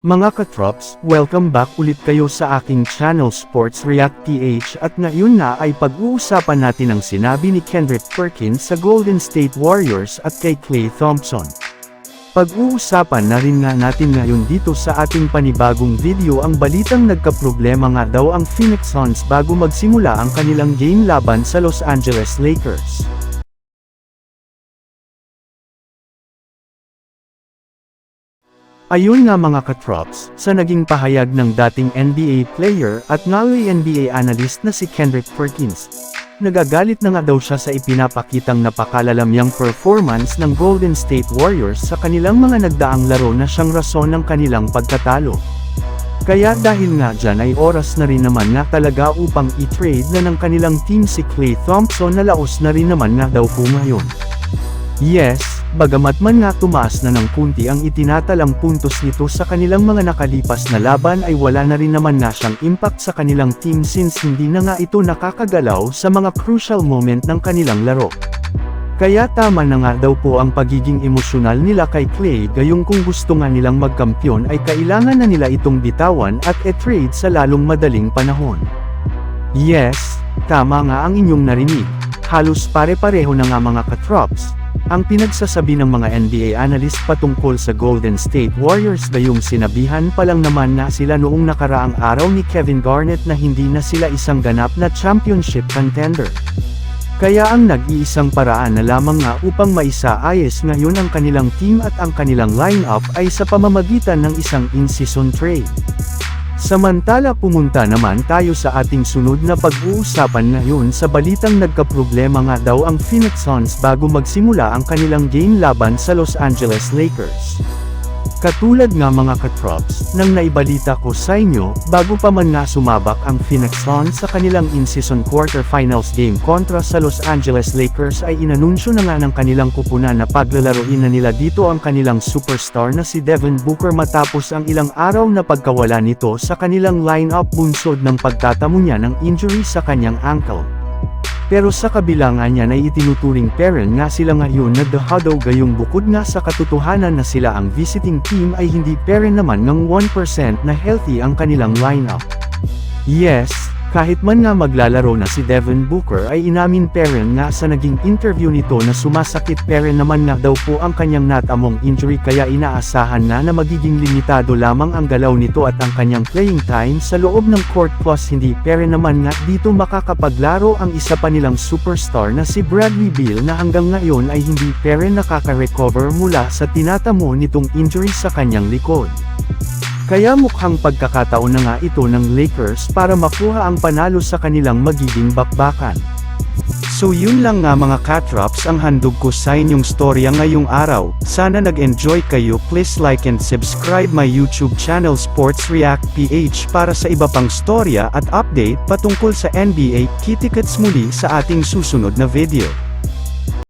Mga katrops, welcome back ulit kayo sa aking channel Sports React PH at ngayon na ay pag-uusapan natin ang sinabi ni Kendrick Perkins sa Golden State Warriors at kay Klay Thompson. Pag-uusapan na rin nga natin ngayon dito sa ating panibagong video ang balitang nagkaproblema nga daw ang Phoenix Suns bago magsimula ang kanilang game laban sa Los Angeles Lakers. Ayun nga mga katrops, sa naging pahayag ng dating NBA player at ngayon NBA analyst na si Kendrick Perkins. Nagagalit na nga daw siya sa ipinapakitang napakalalamyang performance ng Golden State Warriors sa kanilang mga nagdaang laro na siyang rason ng kanilang pagkatalo. Kaya dahil nga dyan ay oras na rin naman nga talaga upang i-trade na ng kanilang team si Klay Thompson na laos na rin naman nga daw po ngayon. Yes, bagamat man nga tumaas na ng punti ang itinatalang puntos nito sa kanilang mga nakalipas na laban ay wala na rin naman nga siyang impact sa kanilang team since hindi na nga ito nakakagalaw sa mga crucial moment ng kanilang laro. Kaya tama na nga daw po ang pagiging emosyonal nila kay Clay gayong kung gusto nga nilang magkampiyon ay kailangan na nila itong bitawan at e-trade sa lalong madaling panahon. Yes, tama nga ang inyong narinig. Halos pare-pareho na nga mga katrops. Ang pinagsasabi ng mga NBA analyst patungkol sa Golden State Warriors gayong sinabihan pa lang naman na sila noong nakaraang araw ni Kevin Garnett na hindi na sila isang ganap na championship contender. Kaya ang nag-iisang paraan na lamang nga upang maisaayos ngayon ang kanilang team at ang kanilang lineup ay sa pamamagitan ng isang in-season trade. Samantala pumunta naman tayo sa ating sunod na pag-uusapan ngayon sa balitang nagkaproblema nga daw ang Phoenix Suns bago magsimula ang kanilang game laban sa Los Angeles Lakers. Katulad nga mga katrops, nang naibalita ko sa inyo, bago pa man nga sumabak ang Phoenix Suns sa kanilang in-season quarterfinals game kontra sa Los Angeles Lakers ay inanunsyo na nga ng kanilang kupunan na paglalaroin na nila dito ang kanilang superstar na si Devin Booker matapos ang ilang araw na pagkawala nito sa kanilang lineup bunsod ng pagtatamo niya ng injury sa kanyang ankle. Pero sa kabila nga niya ay itinuturing parent nga sila ngayon na the Huddle gayong bukod nga sa katotohanan na sila ang visiting team ay hindi parent naman ng 1% na healthy ang kanilang lineup. Yes, kahit man nga maglalaro na si Devin Booker ay inamin parent nga sa naging interview nito na sumasakit parent naman nga daw po ang kanyang natamong injury kaya inaasahan na na magiging limitado lamang ang galaw nito at ang kanyang playing time sa loob ng court plus hindi parent naman nga dito makakapaglaro ang isa pa nilang superstar na si Bradley Beal na hanggang ngayon ay hindi parent nakaka-recover mula sa tinatamo nitong injury sa kanyang likod. Kaya mukhang pagkakataon na nga ito ng Lakers para makuha ang panalo sa kanilang magiging bakbakan. So yun lang nga mga katrops ang handog ko sa inyong storya ngayong araw, sana nag-enjoy kayo please like and subscribe my YouTube channel Sports React PH para sa iba pang storya at update patungkol sa NBA, kitikets muli sa ating susunod na video.